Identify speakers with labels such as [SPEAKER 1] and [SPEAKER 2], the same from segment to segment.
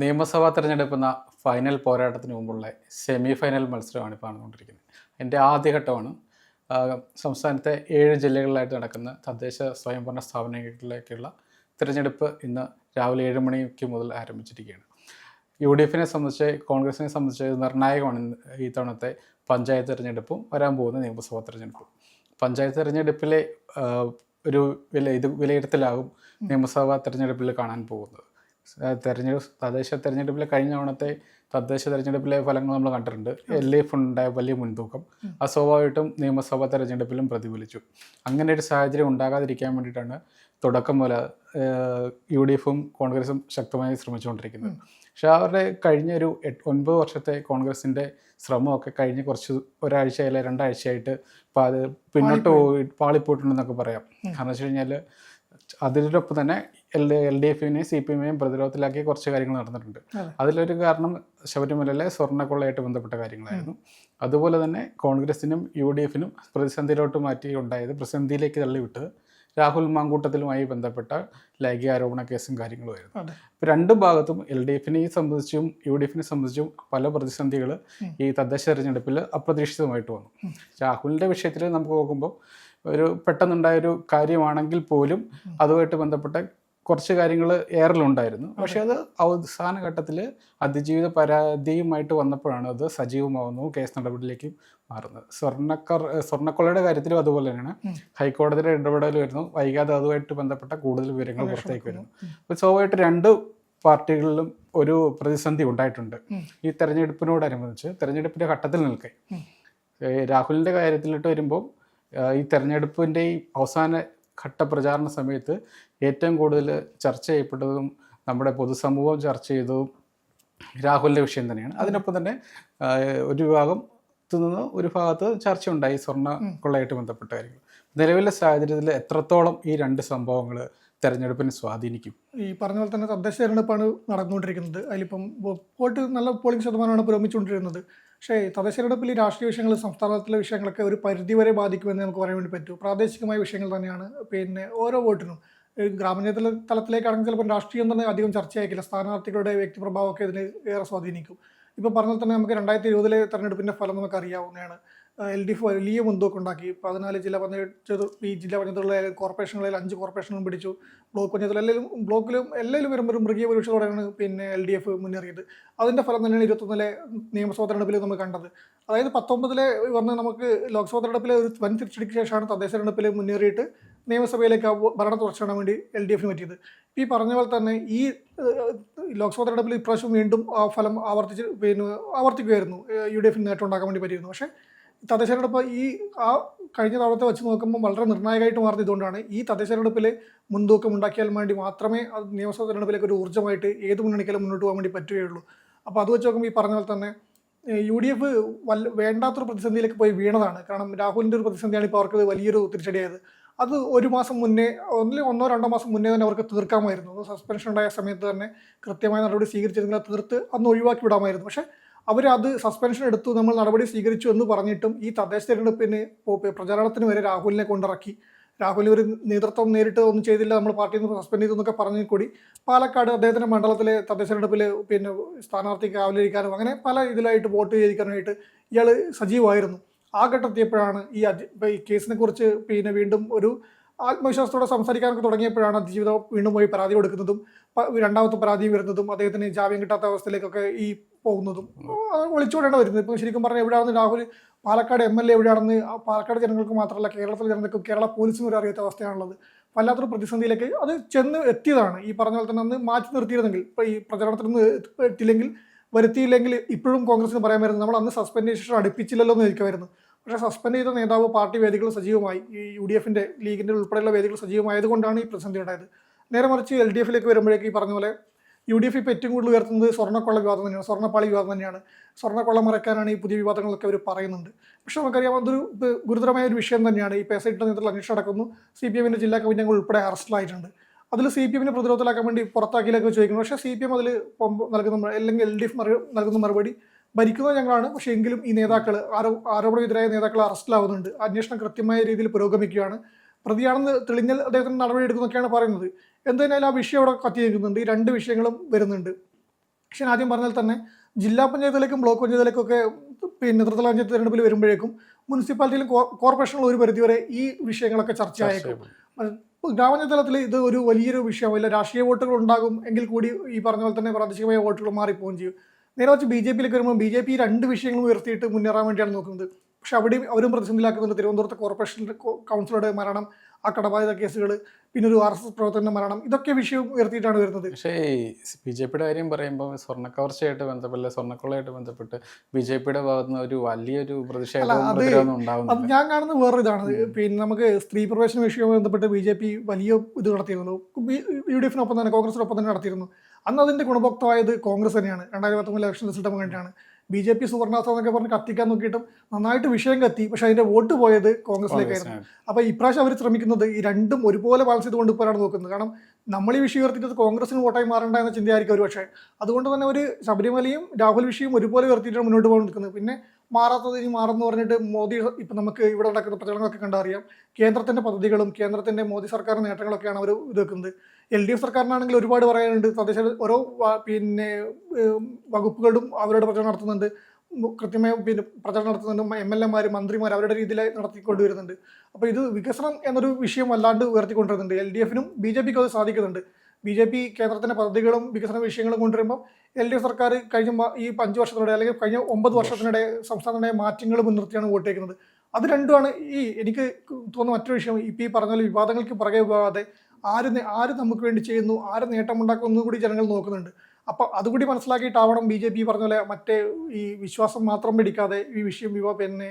[SPEAKER 1] നിയമസഭാ തിരഞ്ഞെടുപ്പെന്ന ഫൈനൽ പോരാട്ടത്തിന് മുമ്പുള്ള സെമി ഫൈനൽ മത്സരമാണ് ഇപ്പോൾ നടന്നുകൊണ്ടിരിക്കുന്നത് എൻ്റെ ആദ്യഘട്ടമാണ് സംസ്ഥാനത്തെ ഏഴ് ജില്ലകളിലായിട്ട് നടക്കുന്ന തദ്ദേശ സ്വയംഭരണ സ്ഥാപനങ്ങളിലേക്കുള്ള തിരഞ്ഞെടുപ്പ് ഇന്ന് രാവിലെ ഏഴ് മണിക്ക് മുതൽ ആരംഭിച്ചിരിക്കുകയാണ് യു ഡി എഫിനെ സംബന്ധിച്ച് കോൺഗ്രസിനെ സംബന്ധിച്ച് നിർണായകമാണ് ഈ തവണത്തെ പഞ്ചായത്ത് തിരഞ്ഞെടുപ്പും വരാൻ പോകുന്ന നിയമസഭാ തിരഞ്ഞെടുപ്പും പഞ്ചായത്ത് തിരഞ്ഞെടുപ്പിലെ ഒരു വില ഇത് വിലയിരുത്തലാകും നിയമസഭാ തിരഞ്ഞെടുപ്പിൽ കാണാൻ പോകുന്നത് തെരഞ്ഞെടുപ്പ് തദ്ദേശ തെരഞ്ഞെടുപ്പിലെ കഴിഞ്ഞ തവണത്തെ തദ്ദേശ തെരഞ്ഞെടുപ്പിലെ ഫലങ്ങൾ നമ്മൾ കണ്ടിട്ടുണ്ട് എൽ എഫ് ഉണ്ടായ വലിയ മുൻതൂക്കം അത് സ്വാഭാവികമായിട്ടും നിയമസഭാ തെരഞ്ഞെടുപ്പിലും പ്രതിഫലിച്ചു അങ്ങനെ ഒരു സാഹചര്യം ഉണ്ടാകാതിരിക്കാൻ വേണ്ടിയിട്ടാണ് തുടക്കം മുതൽ യു ഡി എഫും കോൺഗ്രസും ശക്തമായി ശ്രമിച്ചുകൊണ്ടിരിക്കുന്നത് പക്ഷെ അവരുടെ കഴിഞ്ഞ ഒരു ഒൻപത് വർഷത്തെ കോൺഗ്രസിൻ്റെ ശ്രമമൊക്കെ കഴിഞ്ഞ് കുറച്ച് ഒരാഴ്ച അല്ലെ രണ്ടാഴ്ചയായിട്ട് പിന്നോട്ട് പോയി പാളിപ്പോയിട്ടുണ്ടെന്നൊക്കെ പറയാം കാരണം വെച്ച് കഴിഞ്ഞാൽ അതിനൊപ്പം തന്നെ എൽ എൽ ഡി എഫിനെയും സി പി എമ്മിനെയും പ്രതിരോധത്തിലാക്കിയ കുറച്ച് കാര്യങ്ങൾ നടന്നിട്ടുണ്ട് അതിലൊരു കാരണം ശബരിമലയിലെ സ്വർണ്ണക്കൊള്ളയായിട്ട് ബന്ധപ്പെട്ട കാര്യങ്ങളായിരുന്നു അതുപോലെ തന്നെ കോൺഗ്രസിനും യു ഡി എഫിനും പ്രതിസന്ധിയിലോട്ട് മാറ്റി ഉണ്ടായത് പ്രതിസന്ധിയിലേക്ക് തള്ളിവിട്ടത് രാഹുൽ മാങ്കൂട്ടത്തിലുമായി ബന്ധപ്പെട്ട ലൈംഗിക ആരോപണ കേസും കാര്യങ്ങളുമായിരുന്നു അപ്പോൾ ഭാഗത്തും എൽ ഡി എഫിനെ സംബന്ധിച്ചും യു ഡി എഫിനെ സംബന്ധിച്ചും പല പ്രതിസന്ധികൾ ഈ തദ്ദേശ തെരഞ്ഞെടുപ്പിൽ അപ്രതീക്ഷിതമായിട്ട് വന്നു രാഹുലിൻ്റെ വിഷയത്തിൽ നമുക്ക് നോക്കുമ്പോൾ ഒരു പെട്ടെന്നുണ്ടായൊരു കാര്യമാണെങ്കിൽ പോലും അതുമായിട്ട് ബന്ധപ്പെട്ട കുറച്ച് കാര്യങ്ങൾ എയറിലുണ്ടായിരുന്നു പക്ഷേ അത് അവസാന ഘട്ടത്തിൽ അതിജീവിത പരാതിയുമായിട്ട് വന്നപ്പോഴാണ് അത് സജീവമാവുന്നു കേസ് നടപടിയിലേക്ക് മാറുന്നത് സ്വർണ്ണക്കർ സ്വർണ്ണക്കൊള്ളയുടെ കാര്യത്തിലും അതുപോലെ തന്നെയാണ് ഹൈക്കോടതിയുടെ ഇടപെടൽ വരുന്നു വൈകാതെ അതുമായിട്ട് ബന്ധപ്പെട്ട കൂടുതൽ വിവരങ്ങൾ പുറത്തേക്ക് വരുന്നു അപ്പോൾ സ്വാഭാവികമായിട്ട് രണ്ട് പാർട്ടികളിലും ഒരു പ്രതിസന്ധി ഉണ്ടായിട്ടുണ്ട് ഈ തെരഞ്ഞെടുപ്പിനോടനുബന്ധിച്ച് തെരഞ്ഞെടുപ്പിൻ്റെ ഘട്ടത്തിൽ നിൽക്കേ രാഹുലിൻ്റെ കാര്യത്തിലിട്ട് വരുമ്പോൾ ഈ തെരഞ്ഞെടുപ്പിൻ്റെ അവസാന പ്രചാരണ സമയത്ത് ഏറ്റവും കൂടുതൽ ചർച്ച ചെയ്യപ്പെട്ടതും നമ്മുടെ പൊതുസമൂഹം ചർച്ച ചെയ്തതും രാഹുലിൻ്റെ വിഷയം തന്നെയാണ് അതിനൊപ്പം തന്നെ ഒരു വിഭാഗം നിന്ന് ഒരു ഭാഗത്ത് ചർച്ച ഉണ്ടായി സ്വർണ്ണ കൊള്ളയായിട്ട് ബന്ധപ്പെട്ട കാര്യങ്ങൾ നിലവിലെ സാഹചര്യത്തിൽ എത്രത്തോളം ഈ രണ്ട് സംഭവങ്ങൾ തെരഞ്ഞെടുപ്പിനെ സ്വാധീനിക്കും
[SPEAKER 2] ഈ പറഞ്ഞ പോലെ തന്നെ തദ്ദേശ തെരഞ്ഞെടുപ്പാണ് നടന്നുകൊണ്ടിരിക്കുന്നത് അതിലിപ്പം വോട്ട് നല്ല പോളിംഗ് ശതമാനമാണ് പുരോഗമിച്ചുകൊണ്ടിരുന്നത് പക്ഷേ തദ്ദേശ തെരഞ്ഞെടുപ്പിൽ ഈ രാഷ്ട്രീയ വിഷയങ്ങൾ സംസ്ഥാനത്തിലെ വിഷയങ്ങളൊക്കെ ഒരു പരിധിവരെ ബാധിക്കുമെന്ന് നമുക്ക് പറയാൻ വേണ്ടി പറ്റും പ്രാദേശികമായ വിഷയങ്ങൾ തന്നെയാണ് പിന്നെ ഓരോ വോട്ടിനും ഗ്രാമപഞ്ചായത്തിലെ തലത്തിലേക്കാണെങ്കിൽ ചിലപ്പോൾ രാഷ്ട്രീയം തന്നെ അധികം ചർച്ചയാക്കില്ല സ്ഥാനാർത്ഥികളുടെ പ്രഭാവമൊക്കെ ഇതിന് ഏറെ സ്വാധീനിക്കും ഇപ്പം പറഞ്ഞാൽ തന്നെ നമുക്ക് രണ്ടായിരത്തി ഇരുപതിലെ തെരഞ്ഞെടുപ്പിൻ്റെ ഫലം നമുക്ക് അറിയാവുന്നതാണ് എൽ ഡി എഫ് വലിയ മുൻതൂക്കം ഉണ്ടാക്കി പതിനാല് ജില്ലാ പഞ്ചായത്ത് ഈ ജില്ലാ പഞ്ചായത്തുകളിലെ കോർപ്പറേഷനുകളിൽ അഞ്ച് കോർപ്പറേഷനും പിടിച്ചു ബ്ലോക്ക് പഞ്ചായത്തിൽ എല്ലാവരും ബ്ലോക്കിലും എല്ലാവരും വരുമ്പോൾ ഒരു മൃഗീയ പരീക്ഷയോടെയാണ് പിന്നെ എൽ ഡി എഫ് മുന്നേറിയത് അതിൻ്റെ ഫലം തന്നെയാണ് ഇരുപത്തൊന്നിലെ നിയമസഭാ തെരഞ്ഞെടുപ്പിൽ നമ്മൾ കണ്ടത് അതായത് പത്തൊമ്പതിലെ വന്ന് നമുക്ക് ലോക്സഭാ തെരഞ്ഞെടുപ്പിലെ ഒരു വൻ തിരിച്ചടിക്ക് ശേഷമാണ് തദ്ദേശ തെരഞ്ഞെടുപ്പിൽ മുന്നേറിയിട്ട് നിയമസഭയിലേക്ക് ഭരണം തുടർച്ചാൻ വേണ്ടി എൽ ഡി എഫിന് പറ്റിയത് ഈ പറഞ്ഞ പോലെ തന്നെ ഈ ലോക്സഭാ തെരഞ്ഞെടുപ്പിൽ ഇപ്രാവശ്യം വീണ്ടും ആ ഫലം ആവർത്തിച്ച് പിന്നെ ആവർത്തിക്കുമായിരുന്നു യു ഡി എഫിന് നേട്ടം ഉണ്ടാക്കാൻ വേണ്ടി പറ്റിയിരുന്നു പക്ഷേ തദ്ദേശതെരഞ്ഞെടുപ്പ് ഈ ആ കഴിഞ്ഞ തവണത്തെ വെച്ച് നോക്കുമ്പോൾ വളരെ നിർണായകമായിട്ട് മാറുന്നത് ഇതുകൊണ്ടാണ് ഈ തദ്ദേശ തെരഞ്ഞെടുപ്പിൽ മുൻതൂക്കം ഉണ്ടാക്കിയാൽ വേണ്ടി മാത്രമേ അത് നിയമസഭാ തെരഞ്ഞെടുപ്പിലേക്ക് ഒരു ഊർജ്ജമായിട്ട് ഏത് മുന്നണിക്കാലും മുന്നോട്ട് പോകാൻ വേണ്ടി പറ്റുകയുള്ളൂ അപ്പോൾ അത് വെച്ച് നോക്കുമ്പോൾ ഈ പറഞ്ഞ പോലെ തന്നെ യു ഡി എഫ് വല്ല വേണ്ടാത്തൊരു പ്രതിസന്ധിയിലേക്ക് പോയി വീണതാണ് കാരണം രാഹുലിൻ്റെ ഒരു പ്രതിസന്ധിയാണ് ഇപ്പോൾ അവർക്ക് വലിയൊരു തിരിച്ചടിയായത് അത് ഒരു മാസം മുന്നേ ഒന്നിൽ ഒന്നോ രണ്ടോ മാസം മുന്നേ തന്നെ അവർക്ക് തീർക്കാമായിരുന്നു സസ്പെൻഷൻ ഉണ്ടായ സമയത്ത് തന്നെ കൃത്യമായ നടപടി സ്വീകരിച്ചിരുന്നില്ല തീർത്ത് അന്ന് ഒഴിവാക്കി വിടാമായിരുന്നു പക്ഷേ അവരത് സസ്പെൻഷൻ എടുത്തു നമ്മൾ നടപടി സ്വീകരിച്ചു എന്ന് പറഞ്ഞിട്ടും ഈ തദ്ദേശ തെരഞ്ഞെടുപ്പിന് പ്രചാരണത്തിന് വരെ രാഹുലിനെ കൊണ്ടിറക്കി രാഹുൽ ഒരു നേതൃത്വം നേരിട്ട് ഒന്നും ചെയ്തില്ല നമ്മൾ പാർട്ടിയിൽ നിന്ന് സസ്പെൻഡ് ചെയ്തു എന്നൊക്കെ പറഞ്ഞു കൂടി പാലക്കാട് അദ്ദേഹത്തിൻ്റെ മണ്ഡലത്തിലെ തദ്ദേശ തെരഞ്ഞെടുപ്പിൽ പിന്നെ സ്ഥാനാർത്ഥിക്ക് ആവലിക്കാനും അങ്ങനെ പല ഇതിലായിട്ട് വോട്ട് ചെയ്തിരിക്കാനായിട്ട് ഇയാൾ സജീവമായിരുന്നു ആ ഘട്ടത്തിയപ്പോഴാണ് ഈ ഈ കേസിനെ കുറിച്ച് പിന്നെ വീണ്ടും ഒരു ആത്മവിശ്വാസത്തോടെ സംസാരിക്കാനൊക്കെ തുടങ്ങിയപ്പോഴാണ് അതിജീവിതം വീണ്ടും പോയി പരാതി കൊടുക്കുന്നതും രണ്ടാമത്തെ പരാതിയും വരുന്നതും അദ്ദേഹത്തിന് ജാമ്യം കിട്ടാത്ത അവസ്ഥയിലേക്കൊക്കെ ഈ പോകുന്നതും ഒളിച്ചോടേണ്ട വരുന്നത് ഇപ്പം ശരിക്കും പറഞ്ഞാൽ എവിടെയാണ് Rahul Palakkad M L A എവിടെയാണെന്ന് പാലക്കാട് ജനങ്ങൾക്ക് മാത്രമല്ല കേരളത്തിലെ ജനങ്ങൾക്ക് കേരള പോലീസിന് ഒരു അറിയാത്ത അവസ്ഥയാണുള്ളത് വല്ലാത്തൊരു പ്രതിസന്ധിയിലേക്ക് അത് ചെന്ന് എത്തിയതാണ് ഈ പറഞ്ഞ പോലെ തന്നെ അന്ന് മാറ്റി നിർത്തിയിരുന്നെങ്കിൽ ഇപ്പോൾ ഈ പ്രചരണത്തിൽ നിന്ന് എത്തിയില്ലെങ്കിൽ വരുത്തിയില്ലെങ്കിൽ ഇപ്പോഴും കോൺഗ്രസിന് പറയാൻ വരുന്നത് നമ്മൾ അന്ന് സസ്പെൻഡ് ശേഷം അടുപ്പിച്ചില്ലല്ലോ എന്ന് ചോദിക്കുമായിരുന്നു പക്ഷേ സസ്പെൻഡ് ചെയ്ത നേതാവ് പാർട്ടി വേദികൾ സജീവമായി ഈ യു ഡി എഫിൻ്റെ ലീഗിൻ്റെ ഉൾപ്പെടെയുള്ള വേദികൾ സജീവമായതുകൊണ്ടാണ് ഈ പ്രതിസന്ധി ഉണ്ടായത് നേരെ മറിച്ച് എൽ ഡി എഫിലേക്ക് വരുമ്പോഴേക്ക് ഈ പറഞ്ഞ പോലെ യു ഡി എഫ് ഇപ്പോൾ ഏറ്റവും കൂടുതൽ ഉയർത്തുന്നത് സ്വർണ്ണക്കൊള്ള വിവാദം തന്നെയാണ് സ്വർണ്ണപ്പാളി വിവാദം തന്നെയാണ് സ്വർണ്ണക്കൊള്ള മറക്കാനാണ് ഈ പുതിയ വിവാദങ്ങളൊക്കെ അവർ പറയുന്നുണ്ട് പക്ഷേ നമുക്കറിയാം അതൊരു ഗുരുതരമായ ഒരു വിഷയം തന്നെയാണ് ഈ പേസ ഇട്ട നേതൃത്വത്തിൽ അന്വേഷണം നടക്കുന്നു സി പി എമ്മിൻ്റെ ജില്ലാ കമ്മിറ്റി ഉൾപ്പെടെ അറസ്റ്റിലായിട്ടുണ്ട് അതിൽ സി പി എമ്മിനെ പ്രതിരോധത്തിലാക്കാൻ വേണ്ടി പുറത്താക്കിയിലൊക്കെ ചോദിക്കുന്നു പക്ഷേ സി പി എം അതിൽ നൽകുന്ന അല്ലെങ്കിൽ എൽ ഡി എഫ് നൽകുന്ന മറുപടി ഭരിക്കുന്നത് ഞങ്ങളാണ് പക്ഷേ എങ്കിലും ഈ നേതാക്കൾ ആരോ ആരോപണവിധരായ നേതാക്കൾ അറസ്റ്റിലാവുന്നുണ്ട് അന്വേഷണം കൃത്യമായ രീതിയിൽ പുരോഗമിക്കുകയാണ് പ്രതിയാണെന്ന് തെളിഞ്ഞൽ അദ്ദേഹത്തിന് നടപടിയെടുക്കുന്നൊക്കെയാണ് പറയുന്നത് എന്തുതന്നെയാലും ആ വിഷയം അവിടെ കത്തി ഈ രണ്ട് വിഷയങ്ങളും വരുന്നുണ്ട് പക്ഷേ ആദ്യം പറഞ്ഞാൽ തന്നെ ജില്ലാ പഞ്ചായത്തിലേക്കും ബ്ലോക്ക് പഞ്ചായത്തിലേക്കൊക്കെ പിന്നെ തൃത്തല പഞ്ചായത്ത് തിരഞ്ഞെടുപ്പിൽ വരുമ്പോഴേക്കും മുനിസിപ്പാലിറ്റിയിലും കോർപ്പറേഷനിൽ ഒരു പരിധിവരെ ഈ വിഷയങ്ങളൊക്കെ ചർച്ചയായേക്കും ഗ്രാമപഞ്ചായത്ത് തലത്തിൽ ഇത് ഒരു വലിയൊരു അല്ല രാഷ്ട്രീയ വോട്ടുകൾ ഉണ്ടാകും എങ്കിൽ കൂടി ഈ പറഞ്ഞ പോലെ തന്നെ പ്രാദേശികമായ വോട്ടുകൾ മാറിപ്പോകും ചെയ്യും നേരെ വെച്ച് ബി ജെ പിയിലേക്ക് വരുമ്പോൾ ബി ജെ പി രണ്ട് വിഷയങ്ങളും ഉയർത്തിയിട്ട് മുന്നേറാൻ വേണ്ടിയാണ് നോക്കുന്നത് പക്ഷെ അവിടെയും അവരും പ്രതിസന്ധിയിലാക്കുന്നുണ്ട് തിരുവനന്തപുരത്തെ കോർപ്പറേഷൻ കൗൺസിലറുടെ മരണം ആ കടബാധിത കേസുകൾ
[SPEAKER 1] പിന്നെ ഒരു ആർ എസ് എസ് പ്രവർത്തകന്റെ മരണം ഇതൊക്കെ വിഷയം ഉയർത്തിയിട്ടാണ് വരുന്നത് പക്ഷേ ബി ജെ പിയുടെ കാര്യം പറയുമ്പോൾ സ്വർണ്ണക്കവർച്ചയായിട്ട് ബന്ധപ്പെട്ട് സ്വർണ്ണക്കൊള്ളയായിട്ട് ബന്ധപ്പെട്ട് ബി ജെ പിയുടെ ഭാഗത്തുനിന്ന് ഒരു വലിയൊരു പ്രതിഷേധം അത്
[SPEAKER 2] ഞാൻ കാണുന്നത് വേറൊരു ഇതാണ് പിന്നെ നമുക്ക് സ്ത്രീ പ്രവേശന വിഷയവുമായി ബന്ധപ്പെട്ട് ബി ജെ പി വലിയ ഇത് നടത്തിയിരുന്നു യു ഡി എഫിനൊപ്പം തന്നെ കോൺഗ്രസിനൊപ്പം തന്നെ നടത്തിയിരുന്നു അന്ന് അതിന്റെ ഗുണഭോക്തമായത് കോൺഗ്രസ് തന്നെയാണ് രണ്ടായിരത്തി പത്തൊമ്പത് ഇലക്ഷൻ റിസൾട്ട് കഴിഞ്ഞിട്ടാണ് ബി ജെ പി സുവർണാസം എന്നൊക്കെ പറഞ്ഞ് കത്തിക്കാൻ നോക്കിയിട്ടും നന്നായിട്ട് വിഷയം കത്തി പക്ഷെ അതിന്റെ വോട്ട് പോയത് കോൺഗ്രസിലേക്കായിരുന്നു അപ്പൊ ഇപ്രാവശ്യം അവർ ശ്രമിക്കുന്നത് ഈ രണ്ടും ഒരുപോലെ ബാലൻസ് ചെയ്തുകൊണ്ട് ഇപ്പോഴാണ് നോക്കുന്നത് കാരണം നമ്മൾ ഈ വിഷയം ഉയർത്തിയിട്ട് കോൺഗ്രസിന് വോട്ടായി മാറേണ്ട എന്ന ചിന്തയായിരിക്കും ഒരു പക്ഷേ അതുകൊണ്ട് തന്നെ ഒരു ശബരിമലയും രാഹുൽ വിഷയും ഒരുപോലെ ഉയർത്തിയിട്ടാണ് മുന്നോട്ട് പോകാൻ നിൽക്കുന്നത് പിന്നെ മാറാത്തത് ഇനി മാറുമെന്ന് പറഞ്ഞിട്ട് മോദി ഇപ്പം നമുക്ക് ഇവിടെ നടക്കുന്ന പ്രചരണങ്ങളൊക്കെ കണ്ടറിയാം കേന്ദ്രത്തിൻ്റെ പദ്ധതികളും കേന്ദ്രത്തിൻ്റെ മോദി സർക്കാർ നേട്ടങ്ങളൊക്കെയാണ് അവർ ഇതാക്കുന്നത് എൽ ഡി എഫ് സർക്കാരിനാണെങ്കിൽ ഒരുപാട് പറയാനുണ്ട് തദ്ദേശ ഓരോ പിന്നെ വകുപ്പുകളും അവരുടെ പ്രചരണം നടത്തുന്നുണ്ട് കൃത്യമായ പിന്നെ പ്രചരണം നടത്തുന്നുണ്ട് എം എൽ എമാർ മന്ത്രിമാർ അവരുടെ രീതിയിൽ നടത്തിക്കൊണ്ടുവരുന്നുണ്ട് അപ്പോൾ ഇത് വികസനം എന്നൊരു വിഷയം വല്ലാണ്ട് ഉയർത്തിക്കൊണ്ടുവരുന്നുണ്ട് എൽ ഡി എഫിനും ബി ജെ പിക്കും അത് സാധിക്കുന്നുണ്ട് ബി ജെ പി കേന്ദ്രത്തിൻ്റെ പദ്ധതികളും വികസന വിഷയങ്ങളും കൊണ്ടുവരുമ്പോൾ എൽ ഡി എഫ് സർക്കാർ കഴിഞ്ഞ ഈ അഞ്ച് വർഷത്തിനിടെ അല്ലെങ്കിൽ കഴിഞ്ഞ ഒമ്പത് വർഷത്തിനിടെ സംസ്ഥാനത്തിൻ്റെ മാറ്റങ്ങൾ മുൻനിർത്തിയാണ് വോട്ടേക്കുന്നത് അത് രണ്ടുമാണ് ഈ എനിക്ക് തോന്നുന്ന മറ്റൊരു വിഷയം ഇപ്പം ഈ പറഞ്ഞ പോലെ വിവാദങ്ങൾക്ക് പുറകെ പോകാതെ ആര് ആര് നമുക്ക് വേണ്ടി ചെയ്യുന്നു ആര് നേട്ടമുണ്ടാക്കുന്നു കൂടി ജനങ്ങൾ നോക്കുന്നുണ്ട് അപ്പോൾ അതുകൂടി മനസ്സിലാക്കിയിട്ടാവണം ബി ജെ പി പറഞ്ഞ പോലെ മറ്റേ ഈ വിശ്വാസം മാത്രം പിടിക്കാതെ ഈ വിഷയം യുവ പിന്നെ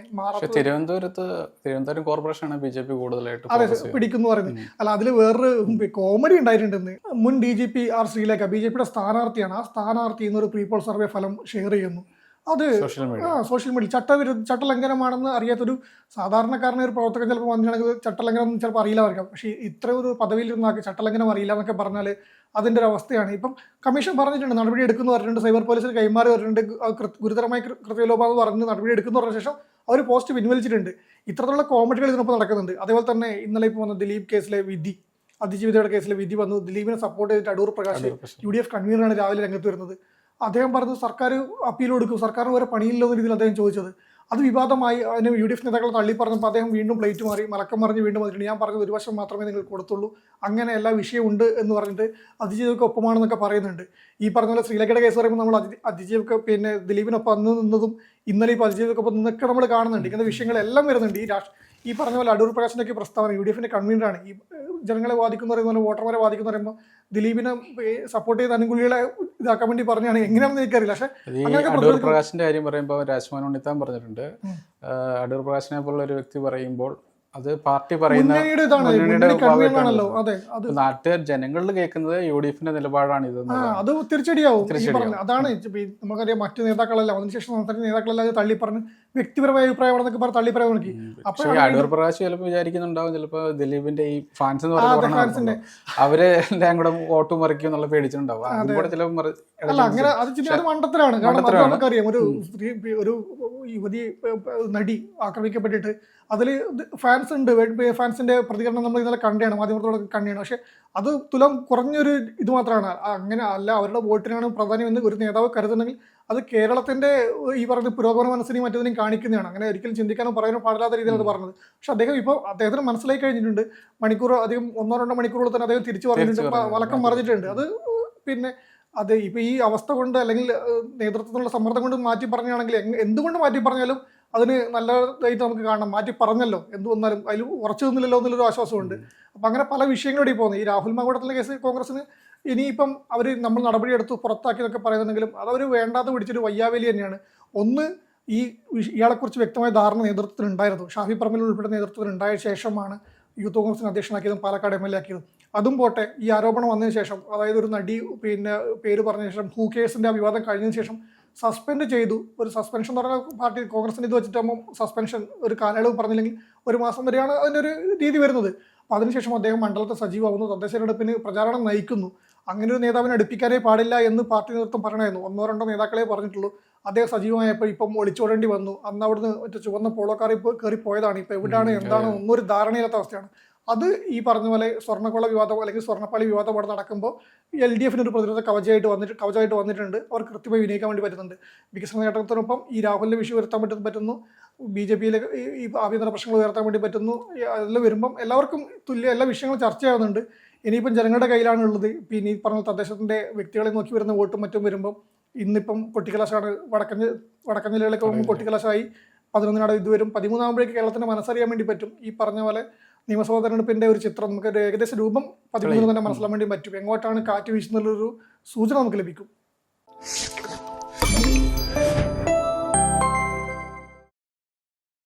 [SPEAKER 1] തിരുവനന്തപുരത്ത് തിരുവനന്തപുരം ആണ് ബി ജെ പി കൂടുതലായിട്ട് അതെ പിടിക്കുന്നു പറയുന്നത്
[SPEAKER 2] അല്ല അതിൽ വേറൊരു കോമഡി ഉണ്ടായിട്ടുണ്ടെന്ന് മുൻ D G P R Sreelekha B J പിയുടെ സ്ഥാനാർത്ഥിയാണ് ആ സ്ഥാനാർത്ഥി എന്നൊരു പ്രീപോൾ സർവേ ഫലം ഷെയർ ചെയ്യുന്നു അത് ആ സോഷ്യൽ മീഡിയ ചട്ടവിരുദ്ധ ചട്ടലംഘനമാണെന്ന് അറിയാത്തൊരു സാധാരണക്കാരനെ ഒരു പ്രവർത്തകൻ ചിലപ്പോൾ വന്നിട്ടുണ്ടെങ്കിൽ ചട്ടലംഘനം ചിലപ്പോൾ അറിയില്ല അവർക്ക് പക്ഷേ ഇത്ര ഒരു പദവിയിൽ നിന്നാക്കി ചട്ടലംഘനം അറിയില്ല എന്നൊക്കെ പറഞ്ഞാൽ അതിൻ്റെ ഒരു അവസ്ഥയാണ് ഇപ്പം കമ്മീഷൻ പറഞ്ഞിട്ടുണ്ട് നടപടി എടുക്കുന്നു പറഞ്ഞിട്ടുണ്ട് സൈബർ പോലീസിൽ കൈമാറി വരുന്നുണ്ട് ഗുരുതരമായ കൃത്യലോപം എന്ന് പറഞ്ഞ് നടപടി എടുക്കുന്നു പറഞ്ഞ ശേഷം അവർ പോസ്റ്റ് പിൻവലിച്ചിട്ടുണ്ട് ഇത്തരത്തിലുള്ള കോമഡികൾ ഇതിനൊപ്പം നടക്കുന്നുണ്ട് അതേപോലെ തന്നെ ഇന്നലെ ഇപ്പോൾ വന്ന ദിലീപ് കേസിലെ വിധി അതിജീവിതയുടെ കേസിലെ വിധി വന്നു ദിലീപിനെ സപ്പോർട്ട് ചെയ്തിട്ട് Adoor Prakash U D F കൺവീനറാണ് രാവിലെ രംഗത്ത് വരുന്നത് അദ്ദേഹം പറഞ്ഞു സർക്കാർ അപ്പീൽ കൊടുക്കും സർക്കാർ വരെ പണിയില്ലെന്ന രീതിയിൽ അദ്ദേഹം ചോദിച്ചത് അത് വിവാദമായി അതിന് യു ഡി എഫ് നേതാക്കൾ തള്ളി പറഞ്ഞപ്പോൾ അദ്ദേഹം വീണ്ടും പ്ലേറ്റ് മാറി മലക്കം മറിഞ്ഞ് വീണ്ടും വന്നിട്ടുണ്ട് ഞാൻ പറഞ്ഞത് ഒരു വർഷം മാത്രമേ നിങ്ങൾ കൊടുത്തുള്ളൂ അങ്ങനെ എല്ലാ വിഷയമുണ്ട് എന്ന് പറഞ്ഞിട്ട് അതിജീവക്ക് ഒപ്പമാണെന്നൊക്കെ പറയുന്നുണ്ട് ഈ പറഞ്ഞ പോലെ ശ്രീലങ്കയുടെ കേസ് പറയുമ്പോൾ നമ്മൾ അതി അതിജീവക്ക് പിന്നെ ദിലീപിനൊപ്പം അന്ന് നിന്നതും ഇന്നലെ ഇപ്പോൾ അതിജീവക്കൊപ്പം നിന്നൊക്കെ നമ്മൾ കാണുന്നുണ്ട് ഇങ്ങനത്തെ വിഷയങ്ങളെല്ലാം വരുന്നുണ്ട് ഈ രാഷ്ട്രീയ ഈ പറഞ്ഞ പോലെ അടൂർ പ്രകാശിൻ്റെ ഒക്കെ പ്രസ്താവന യു ഡി എഫിന്റെ കൺവീനറാണ് ഈ ജനങ്ങളെ ബാധിക്കുന്ന പറയുമ്പോൾ വോട്ടർമാരെ ബാധിക്കുന്ന പറയുമ്പോൾ ദിലീപിനെ സപ്പോർട്ട് ചെയ്ത് അനുകൂലികളെ ഇതാക്കാൻ വേണ്ടി പറഞ്ഞാണ് എങ്ങനെയാണെന്ന് എനിക്കറിയില്ല പക്ഷേ അടൂർ പ്രകാശിന്റെ
[SPEAKER 1] കാര്യം പറയുമ്പോൾ രാജ്മോഹൻ ഉണ്ണിത്താൻ പറഞ്ഞിട്ടുണ്ട് അടൂർ പ്രകാശിനെ പോലുള്ള ഒരു വ്യക്തി പറയുമ്പോൾ അത് പാർട്ടി പറയുന്ന നാട്ടുകാർ ജനങ്ങളിൽ കേൾക്കുന്നത് യു ഡി എഫിന്റെ നിലപാടാണ് ഇത്
[SPEAKER 2] അത് തിരിച്ചടിയാവും അതാണ് നമുക്കറിയാം മറ്റു നേതാക്കളെല്ലാം അതിനുശേഷം സംസ്ഥാന നേതാക്കളെല്ലാം തള്ളി പറഞ്ഞ് വ്യക്തിപരമായ അഭിപ്രായമാണ് പറഞ്ഞ് തള്ളി പറയാൻ നോക്കി പക്ഷേ
[SPEAKER 1] ചിലപ്പോൾ വിചാരിക്കുന്നുണ്ടാവും ചിലപ്പോൾ ദിലീപിന്റെ ഈ ഫാൻസ് എന്ന് പറയുന്നത് അവരെ എല്ലാം കൂടെ വോട്ട് മറിക്കും എന്നുള്ള പേടിച്ചിട്ടുണ്ടാവും ചിലപ്പോൾ അല്ല അങ്ങനെ
[SPEAKER 2] കാരണം ഒരു ഒരു യുവതി നടി ആക്രമിക്കപ്പെട്ടിട്ട് അതിൽ ഫാൻസ് ഉണ്ട് ഫാൻസിന്റെ പ്രതികരണം നമ്മൾ ഇന്നലെ കണ്ടാണ് മാധ്യമത്തോടൊക്കെ കണ്ടാണ് പക്ഷെ അത് തുലം കുറഞ്ഞൊരു ഇത് മാത്രമാണ് അങ്ങനെ അല്ല അവരുടെ വോട്ടിനാണ് പ്രാധാന്യം എന്ന് ഒരു നേതാവ് കരുതുന്നെങ്കിൽ അത് കേരളത്തിന്റെ ഈ പറഞ്ഞ പുരോഗമന മനസ്സിനെയും മറ്റതിനെയും കാണിക്കുന്നതാണ് അങ്ങനെ ഒരിക്കലും ചിന്തിക്കാനോ പറയാനോ പാടില്ലാത്ത രീതിയിലാണ് പറഞ്ഞത് പക്ഷെ അദ്ദേഹം ഇപ്പൊ അദ്ദേഹത്തിന് മനസ്സിലായി കഴിഞ്ഞിട്ടുണ്ട് മണിക്കൂർ അധികം ഒന്നോ രണ്ടോ മണിക്കൂറുകൾ തന്നെ അദ്ദേഹം തിരിച്ചു പറഞ്ഞിട്ടുണ്ട് വലക്കം പറഞ്ഞിട്ടുണ്ട് അത് പിന്നെ അത് ഇപ്പൊ ഈ അവസ്ഥ കൊണ്ട് അല്ലെങ്കിൽ നേതൃത്വത്തിനുള്ള സമ്മർദ്ദം കൊണ്ട് മാറ്റി പറഞ്ഞാണെങ്കിൽ എന്തുകൊണ്ട് മാറ്റി പറഞ്ഞാലും അതിന് നല്ലതായിട്ട് നമുക്ക് കാണാം മാറ്റി പറഞ്ഞല്ലോ എന്ത് വന്നാലും അതിൽ ഉറച്ചു നിന്നില്ലല്ലോ എന്നുള്ളൊരു ആശ്വാസമുണ്ട് അപ്പം അങ്ങനെ പല വിഷയങ്ങളിലൂടെ പോകുന്നത് ഈ രാഹുൽ മാങ്കൂടത്തിലെ കേസ് കോൺഗ്രസിന് ഇനിയിപ്പം അവർ നമ്മൾ നടപടിയെടുത്ത് എന്നൊക്കെ പറയുന്നുണ്ടെങ്കിലും അതവർ വേണ്ടാതെ പിടിച്ചൊരു വയ്യാവേലി തന്നെയാണ് ഒന്ന് ഈ ഇയാളെക്കുറിച്ച് വ്യക്തമായ ധാരണ നേതൃത്വത്തിൽ ഉണ്ടായിരുന്നു ഷാഫി പറമ്പിൽ ഉൾപ്പെടുന്ന നേതൃത്വത്തിൽ ഉണ്ടായ ശേഷമാണ് യൂത്ത് കോൺഗ്രസിന് അധ്യക്ഷനാക്കിയതും പാലക്കാട് എം എൽ എ ആക്കിയതും അതും പോട്ടെ ഈ ആരോപണം വന്നതിന് ശേഷം അതായത് ഒരു നടി പിന്നെ പേര് പറഞ്ഞ ശേഷം ഹൂ കേസിൻ്റെ ആ വിവാദം കഴിഞ്ഞതിന് ശേഷം സസ്പെൻഡ് ചെയ്തു ഒരു സസ്പെൻഷൻ എന്ന് പറഞ്ഞാൽ പാർട്ടി കോൺഗ്രസിന് ഇത് വെച്ചിട്ടാകുമ്പോൾ സസ്പെൻഷൻ ഒരു കാലയളവ് പറഞ്ഞില്ലെങ്കിൽ ഒരു മാസം വരെയാണ് അതിൻ്റെ ഒരു രീതി വരുന്നത് അപ്പോൾ അതിനുശേഷം അദ്ദേഹം മണ്ഡലത്തെ സജീവമാകുന്നു തദ്ദേശ തെരഞ്ഞെടുപ്പിന് പ്രചാരണം നയിക്കുന്നു അങ്ങനെ ഒരു നേതാവിനെ അടുപ്പിക്കാനേ പാടില്ല എന്ന് പാർട്ടി നേതൃത്വം പറയണമായിരുന്നു ഒന്നോ രണ്ടോ നേതാക്കളെ പറഞ്ഞിട്ടുള്ളൂ അദ്ദേഹം സജീവമായപ്പോൾ ഇപ്പം ഒളിച്ചോടേണ്ടി വന്നു അന്ന് അവിടുന്ന് ഒറ്റ ചുവന്ന പോളോക്കാർ ഇപ്പോൾ കയറി പോയതാണ് ഇപ്പോൾ എവിടെയാണ് എന്താണ് ഒന്നൊരു ധാരണയില്ലാത്ത അവസ്ഥയാണ് അത് ഈ പറഞ്ഞ പോലെ സ്വർണ്ണക്കൊള വിവാദം അല്ലെങ്കിൽ സ്വർണ്ണപ്പാളി വിവാദം അവിടെ നടക്കുമ്പോൾ എൽ ഡി എഫിന് ഒരു പ്രതിരോധ കവചമായിട്ട് വന്നിട്ട് കവചമായിട്ട് വന്നിട്ടുണ്ട് അവർ കൃത്യമായി വിനയിക്കാൻ വേണ്ടി പറ്റുന്നുണ്ട് വികസന നേട്ടത്തിനൊപ്പം ഈ രാഹുലിന്റെ വിഷയം ഉയർത്താൻ പറ്റുന്ന പറ്റുന്നു ബി ജെ പിയിലെ ഈ ആഭ്യന്തര പ്രശ്നങ്ങൾ ഉയർത്താൻ വേണ്ടി പറ്റുന്നു അതെല്ലാം വരുമ്പം എല്ലാവർക്കും തുല്യ എല്ലാ വിഷയങ്ങളും ചർച്ചയാവുന്നുണ്ട് ഇനിയിപ്പം ജനങ്ങളുടെ കയ്യിലാണുള്ളത് ഇപ്പം ഇനി പറഞ്ഞ തദ്ദേശത്തിൻ്റെ വ്യക്തികളെ നോക്കി വരുന്ന വോട്ടും മറ്റും വരുമ്പം ഇന്നിപ്പം കൊട്ടിക്കലാശാണ് വടക്കൻ വടക്കൻ ജില്ലകളിലൊക്കെ പോകുമ്പോൾ കൊട്ടിക്കലാശായി പതിനൊന്നിനാട് ഇത് വരും പതിമൂന്നാകുമ്പോഴേക്ക് കേരളത്തിൻ്റെ മനസ്സറിയാൻ വേണ്ടി പറ്റും ഈ പറഞ്ഞ പോലെ നിയമസഭാ തെരഞ്ഞെടുപ്പിൻ്റെ ഒരു ചിത്രം നമുക്ക് ഒരു ഏകദേശ രൂപം പതിമൂന്നിന് തന്നെ മനസ്സിലാൻ വേണ്ടി പറ്റും എങ്ങോട്ടാണ് കാറ്റ് വീശുന്നുള്ളൊരു സൂചന നമുക്ക് ലഭിക്കും